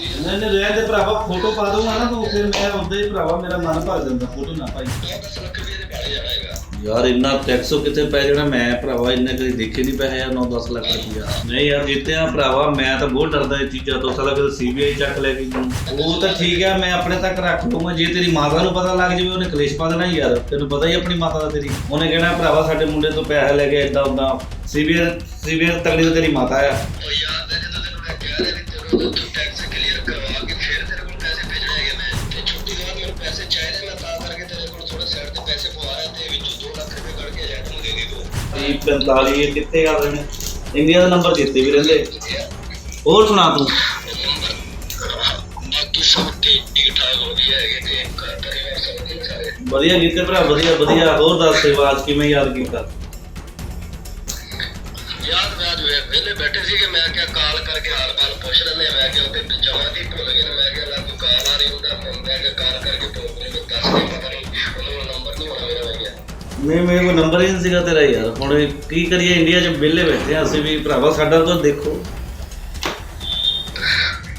ਨਹੀਂ ਨਹੀਂ ਰਹਿਣ ਦੇ ਭਰਾਵਾ ਫੋਟੋ ਪਾ ਦੂੰਗਾ ਨਾ ਤੂੰ ਫਿਰ ਮੈਂ ਉਦਾਂ ਹੀ ਭਰਾਵਾ ਮੇਰਾ ਮਨ ਭਰ ਜਾਂਦਾ ਫੋਟੋ ਨਾ ਪਾਈ। ਯਾਰ ਇੰਨਾ ਟੈਕਸ ਕਿਤੇ ਪੈ ਜਾਣਾ? ਮੈਂ ਭਰਾਵਾ ਇੰਨੇ ਕਦੀ ਦੇਖੇ ਨਹੀਂ ਪੈਸੇ ਯਾਰ 9-10 ਲੱਖ ਰੁਪਇਆ। ਨਹੀਂ ਯਾਰ ਜਿੱਤਿਆ ਭਰਾਵਾ ਮੈਂ ਤਾਂ ਬਹੁਤ ਡਰਦਾ ਇਹ ਚੀਜ਼ਾਂ ਤੋਂ। ਸਾਲਾ ਕਿ ਸੀਬੀਆਈ ਚੱਕ ਲੈ ਗਈ ਉਹ ਤਾਂ ਠੀਕ ਹੈ ਮੈਂ ਆਪਣੇ ਤੱਕ ਰੱਖ ਲਊਂਗਾ। ਜੇ ਤੇਰੀ ਮਾਤਾ ਨੂੰ ਪਤਾ ਲੱਗ ਜਾਵੇ ਉਹਨੇ ਕਲੇਸ਼ ਪਾ ਦੇਣਾ ਯਾਰ। ਤੈਨੂੰ ਪਤਾ ਹੀ ਆਪਣੀ ਮਾਤਾ ਦਾ ਤੇਰੀ। ਉਹਨੇ ਕਹਿਣਾ ਭਰਾਵਾ ਸਾਡੇ ਮੁੰਡੇ ਤੋਂ ਪੈਸੇ ਲੈ ਕੇ ਇਦਾਂ ਉਦਾਂ ਸੀਬੀਆਈ ਸੀਬੀਆਈ ਤਕੜੀ ਤੇਰੀ ਮਾਤਾ ਆ। ਉਹ ਯਾਦ 45 ਇਹ ਕਿੱਥੇ ਕਰ ਰਹੇ ਨੇ ਇੰਡੀਆ ਦਾ ਨੰਬਰ ਦਿੱਤੇ ਵੀ ਰਹਿੰਦੇ। ਹੋਰ ਸੁਣਾ ਤੂੰ। ਵਧੀਆ ਕੀਤੇ ਭਰਾ ਵਧੀਆ ਵਧੀਆ। ਹੋਰ ਦੱਸ ਸੇਵਾਜ ਕਿਵੇਂ ਯਾਦ ਕੀਤਾ? ਯਾਦ ਬੈਠੇ ਮੈਂ ਕਿਹਾ ਕਾਲ ਕਰਕੇ ਹਾਲ ਪਾਲ ਪੁੱਛ ਲੈਂਦੇ ਆ ਮੈਂ ਕਿਹਾ ਉੱਤੇ ਜਮਾਂ ਦੀ ਭੁੱਲ ਗਏ ਮੈਂ ਕਿਹਾ ਲੱਗ ਕਾਲ ਆ ਰਹੀ ਹੁੰਦਾ ਮੈਂ ਕਿਹਾ ਕਾਲ ਕਰਕੇ ਪੁੱਛ ਲੈ ਦੱਸ ਨਹੀਂ ਨਹੀਂ ਮੇਰੇ ਕੋਲ ਨੰਬਰ ਹੀ ਨਹੀਂ ਸੀਗਾ ਤੇਰਾ ਯਾਰ। ਹੁਣ ਇਹ ਕੀ ਕਰੀਏ ਇੰਡੀਆ 'ਚ ਵਿਹਲੇ ਬੈਠੇ ਆ ਅਸੀਂ ਵੀ ਭਰਾਵਾ ਸਾਡਾ ਤਾਂ ਦੇਖੋ।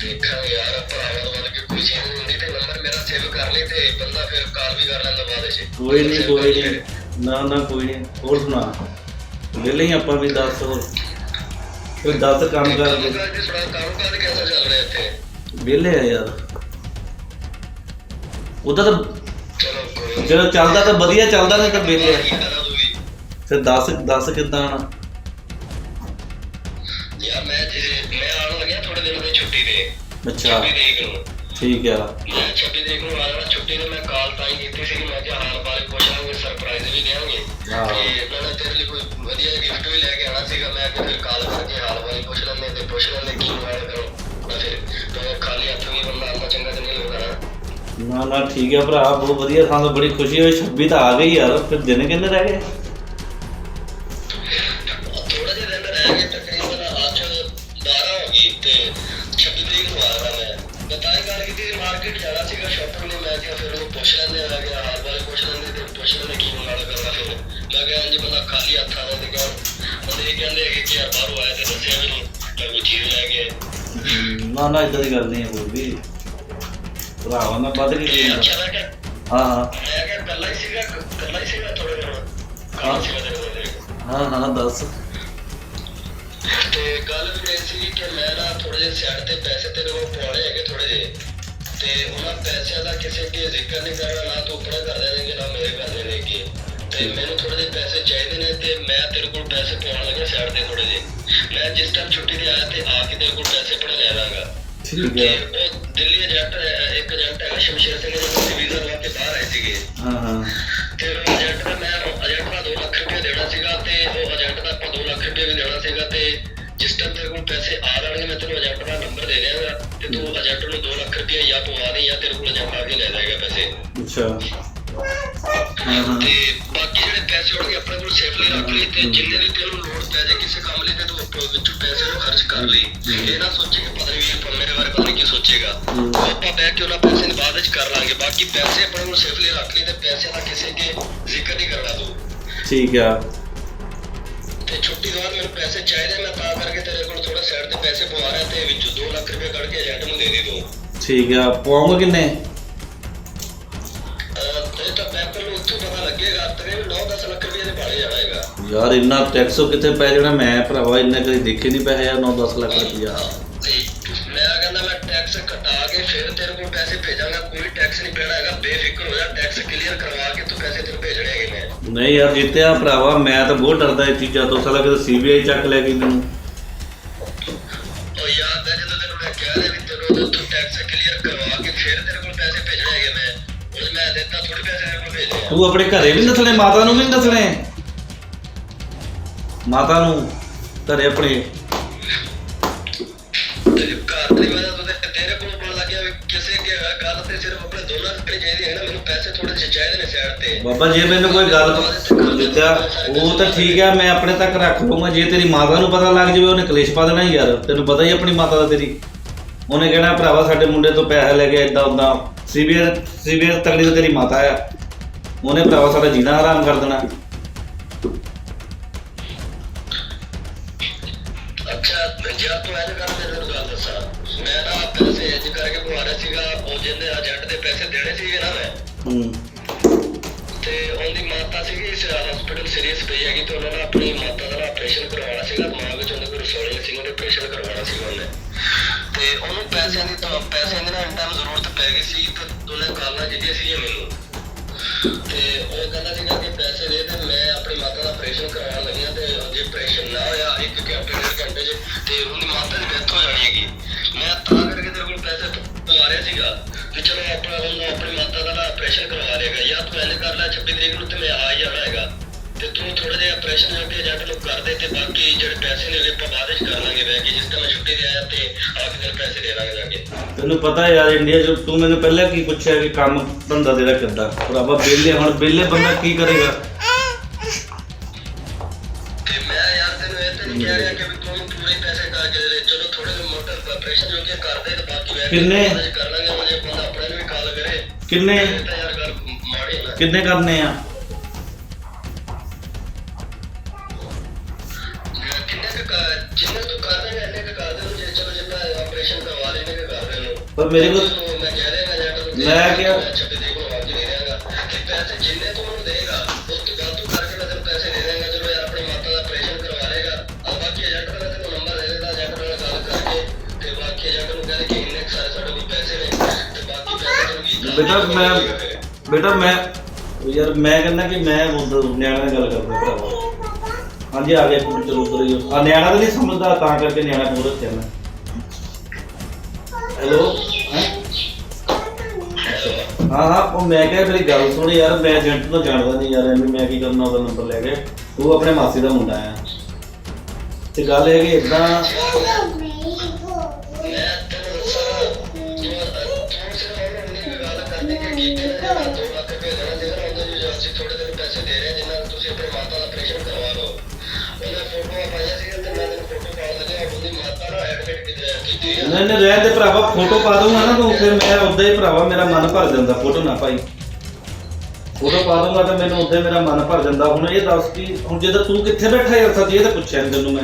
ਦੇਖਾਂਗੇ ਯਾਰ ਭਰਾਵਾਂ ਵੱਲ ਕੇ ਕੋਈ ਚੀਜ਼ ਨਹੀਂ ਹੁੰਦੀ ਤੇ ਨੰਬਰ ਮੇਰਾ ਸੇਵ ਕਰ ਲਈ ਤੇ ਬੰਦਾ ਫਿਰ ਕਾਲ ਵੀ ਕਰ ਲੈਂਦਾ ਬਾਅਦ ਵਿੱਚ। ਕੋਈ ਨਹੀਂ ਕੋਈ ਨਹੀਂ ਨਾ ਨਾ ਕੋਈ ਨਹੀਂ ਹੋਰ ਸੁਣਾ। ਵਿਹਲੇ ਹੀ ਆਪਾਂ ਵੀ ਦੱਸ ਹੋਰ। ਕੋਈ ਦੱਸ ਕੰਮ ਕੰਮ ਕਰਦੇ ਥੋੜਾ ਕੰਮ ਕਾਜ ਕਿਹਦਾ ਚੱਲ ਰਿਹਾ ਇੱਥੇ? ਵਿਹਲੇ ਆ ਯਾਰ। ਉਹਦਾ ਤਾਂ। ਜਦੋਂ ਚੱਲਦਾ ਤਾਂ ਵਧੀਆ ਚੱਲਦਾ ਨਹੀਂ ਤਾਂ ਵਿਹਲੇ ਆ ਕੀ ਕਰਾਂ ਤੂੰ ਵੀ। ਫਿਰ ਦੱਸ ਦੱਸ ਕਿੱਦਾਂ ਆਣਾ ਯਾਰ ਮੈਂ ਜੇ ਮੈਂ ਆਉਣ ਲੱਗਿਆ ਥੋੜੇ ਦਿਨ ਦੀ ਛੁੱਟੀ ਤੇ। ਅੱਛਾ। 26 ਤਰੀਕ ਨੂੰ ਠੀਕ ਆ। ਮੈਂ 26 ਤਰੀਕ ਨੂੰ ਆ ਜਾਣਾ ਛੁੱਟੀ ਨੂੰ ਮੈਂ ਕਾਲ ਤਾਂ ਹੀ ਕੀਤੀ ਸੀ ਮੈਂ ਕਿਹਾ ਹਾਲ ਬਾਰੇ ਪੁੱਛ ਲਾਂਗੇ ਸਰਪ੍ਰਾਈਜ਼ ਵੀ ਦੇਵਾਂਗੇ। ਤੇ ਮੈਂ ਤੇਰੇ ਲਈ ਕੋਈ ਵਧੀਆ ਗਿਫਟ ਵੀ ਲੈ ਕੇ ਆਣਾ ਸੀਗਾ ਮੈਂ ਕਿਹਾ ਫਿਰ ਕਾਲ ਕਰਕੇ ਹਾਲ ਬਾਰੇ ਪੁੱਛ ਲੈਂਦੇ ਤੇ ਪੁੱਛ ਲੈਂਦੇ ਕੀ ਹਾਲ ਕਰੋ ਨਾ ਨਾ ਠੀਕ ਹੈ ਭਰਾ ਬਹੁਤ ਵਧੀਆ ਸਾਨੂੰ ਬੜੀ ਖੁਸ਼ੀ ਹੋਈ 26 ਤਾਂ ਆ ਗਈ ਯਾਰ ਫਿਰ ਦਿਨ ਕਿੰਨੇ ਰਹਿ ਗਏ? ਥੋੜਾ ਜਿਹਾ ਦਿਨ ਰਹਿ ਗਏ ਤਕਰੀਬਨ ਅੱਜ 12 ਹੋ ਗਈ ਤੇ 26 ਤਰੀਕ ਨੂੰ ਆ ਰਹਾ ਮੈਂ। ਮੈਂ ਤਾਂ ਹੀ ਗੱਲ ਕੀਤੀ ਮਾਰਕੀਟ ਜਾਣਾ ਸੀਗਾ ਸ਼ਾਪਿੰਗ ਲਈ ਮੈਂ ਕਿਹਾ ਫਿਰ ਉਹ ਪੁੱਛ ਲੈਂਦੇ ਆ ਕਿ ਹਾਲ ਬਾਰੇ ਪੁੱਛ ਲੈਂਦੇ ਤੇ ਪੁੱਛ ਲੈਂਦੇ ਕੀ ਨਾਲ ਕਰਨਾ ਫਿਰ। ਮੈਂ ਕਿਹਾ ਇੰਜ ਬੰਦਾ ਖਾਲੀ ਹੱਥ ਆਉਂਦਾ ਤੇ ਕਿਹਾ ਬੰਦੇ ਇਹ ਕਹਿੰਦੇ ਹੈਗੇ ਕਿ ਯਾਰ ਬਾਹਰੋਂ ਆਇਆ ਤੇ ਦੱਸਿਆ ਵੀ ਨਹੀਂ ਮੈਂ ਕੋਈ ਚੀਜ਼ ਲੈ ਕੇ। ਆਇਆ। ਨਾ ਨਾ ਇਦਾਂ ਦੀ ਗੱਲ ਨਹੀਂ ਹੈ ਕੋਈ ਵੀ। ਭਰਾਵਾ ਮੈਂ ਵੱਧ ਕੇ ਤੇ ਦੇਣਾ ਹਾਂ ਹਾਂ। ਮੈਂ ਕਿਹਾ ਕੱਲਾ ਹੀ ਸੀਗਾ ਕੱਲਾ ਹੀ ਸੀਗਾ ਥੋੜੇ ਦਿਨ ਹਾਂ। ਕੱਲਾ ਸੀਗਾ ਤੇਰੇ ਕੋਲ ਮੇਰੇ ਕੋਲ। ਹਾਂ ਹਾਂ ਦੱਸ। ਤੇ ਗੱਲ ਵੀ ਇਹ ਸੀ ਕਿ ਮੈਂ ਨਾ ਥੋੜੇ ਜਿਹੇ ਸਾਈਡ ਤੇ ਪੈਸੇ ਤੇਰੇ ਕੋਲ ਪਵਾਣੇ ਹੈਗੇ ਥੋੜੇ ਜਿਹੇ। ਤੇ ਉਹਨਾਂ ਪੈਸਿਆਂ ਦਾ ਕਿਸੇ ਅੱਗੇ ਜ਼ਿਕਰ ਨਹੀਂ ਕਰਨਾ ਨਾ ਤੂੰ ਆਪਣਾ ਕਰ ਦੇਣਗੇ ਨਾ ਮੇਰੇ ਕਰ ਦੇਣਗੇ ਤੇ ਮੈਨੂੰ ਥੋੜੇ ਜਿਹੇ ਪੈਸੇ ਚਾਹੀਦੇ ਨੇ ਤੇ ਮੈਂ ਤੇਰੇ ਕੋਲ ਪੈਸੇ ਪਵਾਉਣ ਲੱਗਿਆ ਸਾਈਡ ਤੇ ਥੋੜੇ ਜਿਹੇ। ਮੈਂ ਜਿਸ ਟਾਈਮ ਛੁੱਟੀ ਤੇ ਆਇਆ ਤੇ ਆ ਕੇ ਤੇਰੇ ਕੋਲ ਪੈਸੇ ਪੜਾ ਲੈ ਦਾਂਗਾ ਠੀਕ ਹੈ। ਦਿੱਲੀ ਏਜੰਟ ਇੱਕ ਏਜੰਟ ਹੈਗਾ ਸ਼ਮਸ਼ੇਰ ਸਿੰਘ ਜੀ ਵੀਜ਼ਾ ਲਵਾ ਕੇ ਬਾਹਰ ਆਏ ਸੀਗੇ। ਹਾਂ ਹਾਂ। ਤੇ ਉਹ ਏਜੰਟ ਦਾ ਮੈਂ ਏਜੰਟ ਦਾ 2 ਲੱਖ ਰੁਪਏ ਦੇਣਾ ਸੀਗਾ ਤੇ ਉਹ ਏਜੰਟ ਦਾ ਆਪਾਂ 2 ਲੱਖ ਰੁਪਏ ਵੀ ਦੇਣਾ ਸੀਗਾ ਤੇ ਜਿਸ ਟਾਈਮ ਤੇਰੇ ਕੋਲ ਪੈਸੇ ਆ ਜਾਣਗੇ ਮੈਂ ਤੈਨੂੰ ਏਜੰਟ ਦਾ ਨੰਬਰ ਦੇ ਦਿਆਂਗਾ ਤੇ ਤੂੰ ਏਜੰਟ ਨੂੰ 2 ਲੱਖ ਰੁਪਏ ਜਾਂ ਪਵਾ ਦੇ ਜਾਂ ਤੇਰੇ ਕੋਲ ਏਜੰਟ ਆ ਕੇ ਲੈ ਜਾਏਗਾ ਪੈਸੇ। ਅੱਛਾ। ਤੇ ਬਾਕੀ ਜਿਹੜੇ ਪੈਸੇ ਹੋਣਗੇ ਆਪਣੇ ਕੋਲ ਸੇਫਲੀ ਰੱਖ ਲਈ ਤੇ ਜਿੰਨੇ ਵੀ ਤੈਨੂੰ ਲੋੜ ਪੈ ਜਾਏ ਕਿਸੇ ਕੰਮ ਲਈ ਤੇ ਤੂੰ ਆਪਣੇ ਵਿੱਚੋਂ ਪੈਸੇ ਨੂੰ ਖਰਚ ਕਰ ਲਈ। ਇਹ ਨਾ ਸੋਚੇ ਕਿ ਪਤਾ ਨਹੀਂ ਵੀ ਇਹ ਮੇਰੇ ਬਾਰੇ ਪਤਾ ਨਹੀਂ ਕੀ ਸੋਚੇਗਾ। ਹਮ। ਉਹ ਆਪਾਂ ਬਹਿ ਕੇ ਉਹਨਾਂ ਪੈਸੇ ਨੂੰ ਬਾਅਦ ਵਿੱਚ ਕਰ ਲਾਂਗੇ। ਬਾਕੀ ਪੈਸੇ ਆਪਣੇ ਕੋਲ ਸੇਫਲੀ ਰੱਖ ਲਈ ਤੇ ਪੈਸੇ ਦਾ ਕਿਸੇ ਕੇ ਜ਼ਿਕਰ ਨਹੀਂ ਕਰਨਾ ਤੂੰ। ਠੀਕ ਆ। ਤੇ ਛੁੱਟੀ ਤੋਂ ਬਾਅਦ ਮੈਨੂੰ ਪੈਸੇ ਚਾਹੀਦੇ ਮੈਂ ਤਾਂ ਕਰਕੇ ਤੇਰੇ ਕੋਲ ਥੋੜਾ ਸਾਈਡ ਤੇ ਪੈਸੇ ਪਵਾ ਰਿਹਾ ਤੇ ਵਿੱਚੋਂ 2 ਲੱਖ ਰੁਪਏ ਕੱਢ ਕੇ ਏਜੰਟ ਨੂੰ ਦੇ ਦੇ ਦੋ ਠੀਕ ਆ। ਪਵਾਉਂਗਾ ਕਿੰਨੇ? ਯਾਰ ਇੰਨਾ ਟੈਕਸ ਕਿੱਥੇ ਪੈ ਜਾਣਾ? ਮੈਂ ਭਰਾਵਾ ਇੰਨੇ ਕਦੀ ਦੇਖੇ ਨਹੀਂ ਪੈਸੇ ਯਾਰ 9-10 ਲੱਖ ਰੁਪਇਆ। ਮੈਂ ਕਹਿੰਦਾ ਮੈਂ ਟੈਕਸ ਘਟਾ ਕੇ ਫਿਰ ਤੇਰੇ ਕੋਲ ਪੈਸੇ ਭੇਜਾਂਗਾ ਕੋਈ ਟੈਕਸ ਨਹੀਂ ਪੈਣਾ ਹੈਗਾ ਬੇਫਿਕਰ ਹੋ ਜਾ ਟੈਕਸ ਕਲੀਅਰ ਕਰਵਾ ਕੇ ਤੂੰ ਪੈਸੇ ਤੈਨੂੰ ਭੇਜਣੇ ਹੈਗੇ ਮੈਂ ਨਹੀਂ ਯਾਰ ਜਿੱਤਿਆ ਭਰਾਵਾ ਮੈਂ ਤਾਂ ਬਹੁਤ ਡਰਦਾ ਇਹ ਚੀਜ਼ਾਂ ਤੋਂ ਸਾਲਾ ਕਿਤੇ ਸੀਬੀਆਈ ਚੱਕ ਲੈ ਗਈ ਮੈਨੂੰ। ਉਹ ਯਾਦ ਹੈ ਜਦੋਂ ਤੈਨੂੰ ਮੈਂ ਕਿਹਾ ਰਿਹਾ ਵੀ ਤੈਨੂੰ ਤੂੰ ਟੈਕਸ ਕਲੀਅਰ ਕਰਵਾ ਕੇ ਫਿਰ ਤੇਰੇ ਕੋਲ ਪੈਸੇ ਭੇਜਣੇ ਹੈਗੇ ਮੈਂ ਉਹ ਮੈਂ ਦਿੱਤਾ ਥੋੜੇ ਪੈਸੇ ਤੇਰੇ ਕੋਲ ਭੇਜੇ ਆ। ਤੂੰ ਆਪਣੇ ਘਰੇ ਵੀ ਨੀ ਦੱਸਣੇ ਮਾਤਾ ਨੂੰ ਵੀ ਨੀ ਦੱਸਣੇ? ਮਾਤਾ ਨੂੰ ਘਰੇ ਆਪਣੇ। ਤੇਰੇ ਘਰ ਦੀ ਵਜ੍ਹਾ ਤੋਂ ਤੇ ਤੇਰੇ ਕੋਲ ਪਤਾ ਲੱਗਿਆ ਵੀ ਕਿਸੇ ਕੇ ਗੱਲ ਤੇ ਸਿਰਫ ਆਪਣੇ ਦੋਨਾਂ ਰੁਪਏ ਚਾਹੀਦੇ ਹੈ ਨਾ ਮੈਨੂੰ ਪੈਸੇ ਥੋੜੇ ਜਿਹੇ ਚਾਹੀਦੇ ਨੇ ਸਾਈਡ ਤੇ। ਬਾਬਾ ਜੇ ਮੈਨੂੰ ਕੋਈ ਗੱਲ ਦਿੱਤਾ ਉਹ ਤਾਂ ਠੀਕ ਹੈ ਮੈਂ ਆਪਣੇ ਤੱਕ ਰੱਖ ਲਊਂਗਾ। ਜੇ ਤੇਰੀ ਮਾਤਾ ਨੂੰ ਪਤਾ ਲੱਗ ਜਾਵੇ ਉਹਨੇ ਕਲੇਸ਼ ਪਾ ਦੇਣਾ ਯਾਰ। ਤੈਨੂੰ ਪਤਾ ਹੀ ਆਪਣੀ ਮਾਤਾ ਦਾ ਤੇਰੀ। ਉਹਨੇ ਕਹਿਣਾ ਭਰਾਵਾ ਸਾਡੇ ਮੁੰਡੇ ਤੋਂ ਪੈਸੇ ਲੈ ਕੇ ਇਦਾਂ ਉਦਾਂ ਸੀਬੀਆਈ ਸੀਬੀਆਈ ਤਕੜੀ ਤਾਂ ਤੇਰੀ ਮਾਤਾ ਆ। ਉਹਨੇ ਭਰਾਵਾ ਸਾਡਾ ਜੀਣਾ ਆਰਾਮ ਕਰ ਦੇਣਾ। ਅੱਛਾ ਜਦ ਤੂੰ ਐਡ ਕਰਦੇ ਫਿਰ ਗੱਲ ਦੱਸਾਂ। ਮੈਂ ਤਾਂ ਪੈਸੇ ਐਜ ਕਰਕੇ ਬੁਹਾਰਾ ਸੀਗਾ ਉਹ ਜਿੰਨੇ ਏਜੰਟ ਦੇ ਪੈਸੇ ਦੇਣੇ ਸੀਗੇ ਨਾ ਮੈਂ। ਹੂੰ। ਤੇ ਉਹਦੀ ਮਾਤਾ ਸੀਗੀ ਇਸ ਹਸਪੀਟਲ ਸੀਰੀਅਸ ਪਈ ਹੈਗੀ ਤੇ ਉਹਨਾਂ ਨੇ ਆਪਣੀ ਮਾਤਾ ਦਾ ਆਪਰੇਸ਼ਨ ਕਰਵਾਉਣਾ ਸੀਗਾ ਦਿਮਾਗ ਵਿੱਚ ਉਹਦੇ ਗੁਰਸੋਲੀ ਸਿੰਘ ਦੇ ਆਪਰੇਸ਼ਨ ਕਰਵਾਉਣਾ ਸੀ ਉਹਨੇ। ਤੇ ਉਹਨੂੰ ਪੈਸਿਆਂ ਦੀ ਤਾਂ ਪੈਸਿਆਂ ਦੀ ਨਾ ਇੰਟਾਈਮ ਜ਼ਰੂਰਤ ਪੈ ਗਈ ਸੀ ਤੇ ਉਹਨੇ ਗੱਲਾਂ ਜਿਹੜੀਆਂ ਸੀ ਮੈਨੂੰ। ਤੇ ਉਹ ਕਹਿੰਦਾ ਸੀਗਾ ਕਿ ਆਪਰੇਸ਼ਨ ਕਰਵਾਉਣ ਲੱਗਿਆ ਤੇ ਜੇ ਆਪਰੇਸ਼ਨ ਨਾ ਹੋਇਆ, ਇੱਕ ਘੰਟੇ ਡੇਢ ਘੰਟੇ ਚ, ਤੇ ਉਹਦੀ ਮਾਤਾ ਦੀ ਡੈਥ ਹੋ ਜਾਣੀ ਹੈਗੀ। ਮੈਂ ਤਾਂ ਕਰਕੇ ਤੇਰੇ ਕੋਲ ਪੈਸੇ ਪਵਾ ਰਿਹਾ ਸੀਗਾ ਕਿ ਚਲੋ ਆਪਣਾ ਹੁਣ ਆਪਣੀ ਮਾਤਾ ਦਾ ਆਪਰੇਸ਼ਨ ਕਰਵਾ ਲੇਗਾ ਜਾਂ ਤੂੰ ਐਂ ਕਰ ਲੈ 26 ਤਰੀਕ ਨੂੰ ਤੇ ਮੈਂ ਆ ਹੀ ਜਾਣਾ ਹੈਗਾ। ਤੇ ਤੂੰ ਥੋੜੇ ਜਿਹਾ ਆਪਰੇਸ਼ਨ ਜੋ ਏਜੰਟ ਨੂੰ ਕਰ ਦੇ ਤੇ ਬਾਕੀ ਜਿਹੜੇ ਪੈਸੇ ਨੇ ਉਹ ਆਪਾਂ ਬਾਅਦ ਵਿੱਚ ਕਰ ਲਾਂਗੇ ਬਹਿ ਕੇ, ਜਿਸ ਤਰ੍ਹਾਂ ਛੁੱਟੀ ਤੇ ਆਇਆ ਤੇ ਆ ਕੇ ਪੈਸੇ ਦੇ ਦਾਂਗੇ ਜਾ ਕੇ। ਤੈਨੂੰ ਪਤਾ ਯਾਰ ਇੰਡੀਆ 'ਚ ਤੂੰ ਮੈਨੂੰ ਪਹਿਲਾਂ ਕੀ ਪੁੱਛਿਆ ਕਿ ਕੰਮ ਧੰਦਾ ਤੇਰਾ ਕਿੱਦਾਂ? ਭਰਾਵਾ ਵਿਹਲੇ, ਹੁਣ ਵਿਹਲੇ ਬੰਦਾ ਕੀ ਕਰੇਗਾ? ਕਹਿ ਰਿਹਾ ਕਿ ਵੀ ਤੂੰ ਪੂਰੇ ਪੈਸੇ ਕਰਕੇ ਦੇ ਦੇ। ਚਲੋ ਥੋੜੇ ਜਿਹੇ ਮੋਟਰ ਆਪਰੇਸ਼ਨ ਜੋ ਕਿ ਕਰ ਦੇ ਤੇ ਬਾਕੀ ਕੇ ਕਿੰਨੇ? ਬਾਅਦ ਵਿੱਚ ਕਰ ਲਾਂਗੇ ਉਹ ਜੇ ਬੰਦਾ ਆਪਣੇ ਨੂੰ ਵੀ ਕਾਲ ਕਰੇ ਕਿੰਨੇ? ਇਹ ਤਾਂ ਯਾਰ ਗੱਲ ਮਾੜੀ ਨਾ ਕਿੰਨੇ ਕਰਨੇ ਆ? ਕਿੰਨੇ ਕੁ ਕਰ- ਜਿੰਨੇ ਤੂੰ ਕਰ ਦੇਗਾ ਇੰਨੇ ਕੁ ਕਰ ਦੇ ਜੇ ਚਲੋ ਜਿੰਨਾ ਆਪਰੇਸ਼ਨ ਕਰਵਾ ਲੈਣੇ ਕਿ ਕਰ ਦੇ ਨੂੰ ਪਰ ਮੇਰੇ ਕੋਲ ਮੈਂ ਕਹਿ ਰਿਹਾ ਜਾਂ ਤੈਨੂੰ ਮੈਂ ਕਿਹਾ- ਛੱਬੀ ਦੇ ਕੋਲ ਕੇ ਦੇ ਦਿਆਂਗਾ ਕਿ ਪੈਸੇ ਜਿੰਨੇ ਤੂੰ ਮੈਨੂੰ ਦੇਗਾ ਬੇਟਾ ਮੈਂ ਬੇਟਾ ਮੈਂ ਯਾਰ ਮੈਂ ਕਹਿੰਦਾ ਕਿ ਮੈਂ ਉਧਰ ਨਿਆਣਾ ਨਾਲ ਗੱਲ ਕਰਦਾ ਭਰਾਵਾ। ਹਾਂਜੀ ਆ ਗਿਆ ਕੁੜੀ ਚਲੋ ਉਧਰ ਹੀ ਆ। ਨਿਆਣਾ ਤਾਂ ਨਹੀਂ ਸਮਝਦਾ ਤਾਂ ਕਰਕੇ ਨਿਆਣਾ ਕੋਲ ਰੱਖਿਆ ਮੈਂ। ਹੈਲੋ? ਹਾਂ? ਹਾਂ ਉਹ ਮੈਂ ਕਿਹਾ ਮੇਰੀ ਗੱਲ ਸੁਣ ਯਾਰ ਮੈਂ ਏਜੰਟ ਤੋਂ ਜਾਣਦਾ ਨਹੀਂ ਯਾਰ ਐਵੇਂ ਮੈਂ ਕੀ ਕਰਨਾ ਉਹਦਾ ਨੰਬਰ ਲੈ ਕੇ। ਤੂੰ ਆਪਣੇ ਮਾਸੀ ਦਾ ਮੁੰਡਾ ਆ। ਤੇ ਗੱਲ ਇਹ ਕਿ ਇਦਾਂ ਗੱਲ ਕਰਦੀ ਕਿ ਕੀਤੇ ਨੇ ਜਿਹੜਾ 2 ਅਸੀਂ ਥੋੜੇ ਦਿਨ ਪੈਸੇ ਦੇ ਰਹੇ ਜਿੰਨਾ ਤੁਸੀਂ ਆਪਣੀ ਮਾਤਾ ਦਾ ਆਪਰੇਸ਼ਨ ਕਰਵਾ ਲਓ ਉਹਨੇ ਫੋਟੋਆਂ ਪਾਈਆਂ ਸੀ ਤੇ ਮੈਂ ਤੈਨੂੰ ਫੋਟੋ ਪਾਉਣ ਲੱਗਿਆ ਉਹਦੀ ਮਾਤਾ ਨਾ ਐਡਮਿਟ ਕੀਤੀ ਹੋਈ ਨਹੀਂ ਨਹੀਂ, ਰਹਿਣ ਦੇ ਭਰਾਵਾ ਫੋਟੋ ਪਾ ਦੂੰਗਾ ਨਾ ਤੂੰ, ਫਿਰ ਮੈਂ ਉਦਾਂ ਹੀ ਭਰਾਵਾ, ਮੇਰਾ ਮਨ ਭਰ ਜਾਂਦਾ ਫੋਟੋ ਨਾ ਪਾਈ। ਫੋਟੋ ਪਾ ਦੂੰਗਾ ਤਾਂ ਮੈਨੂੰ ਉਦਾਂ ਹੀ ਮੇਰਾ ਮਨ ਭਰ ਜਾਂਦਾ। ਹੁਣ ਇਹ ਦੱਸ ਕਿ ਹੁਣ ਜਦੋਂ ਤੂੰ ਕਿੱਥੇ ਬੈਠਾ ਯਾਰ, ਸੱਚੀ ਇਹ ਤਾਂ ਪੁੱਛਿਆ ਨੀ ਤੈਨੂੰ ਮੈਂ।